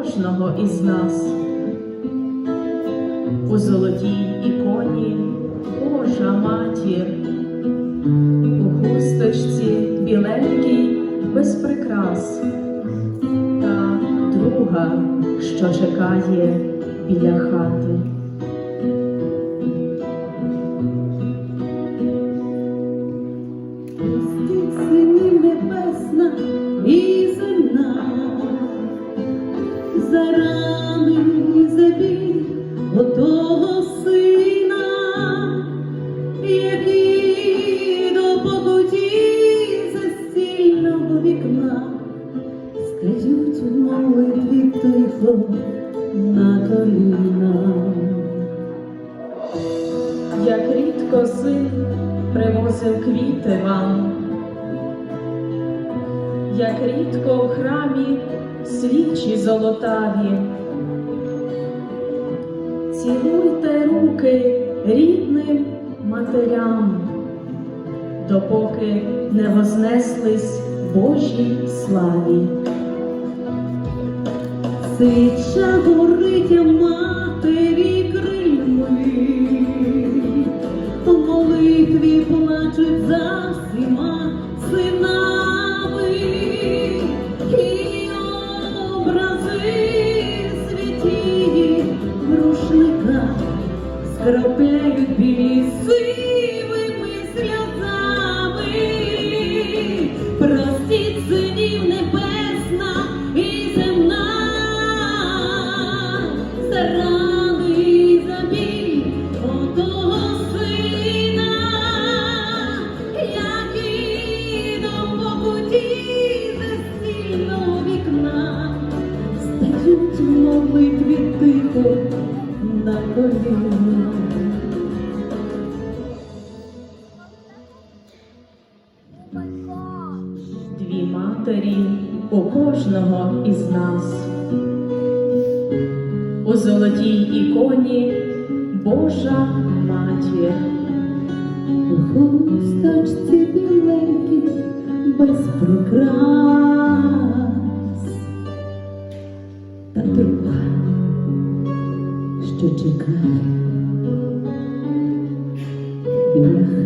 кожного із нас. У золотій іконі Божа матір, у хусточці біленькій без прикрас, та друга, що чекає біля хати. За рани за біль отого сина, який до покуті застільного вікна, скажуть у молитві тихо на коліна. Як рідко син привозив квіти вам, як рідко в храмі свічі золотаві. Цілуйте руки рідним матерям, допоки не вознеслись Божій славі. Сича горить скрапляють білі сивими сльозами. Простіть синів небесна і земна, за рани і за біль одного сина, який до покуті застільного вікна, стають молитві тихо на коліна. Дві матері у кожного із нас. У золотій іконі Божа матір. У хусточці біленькій без прикрас що чекає біля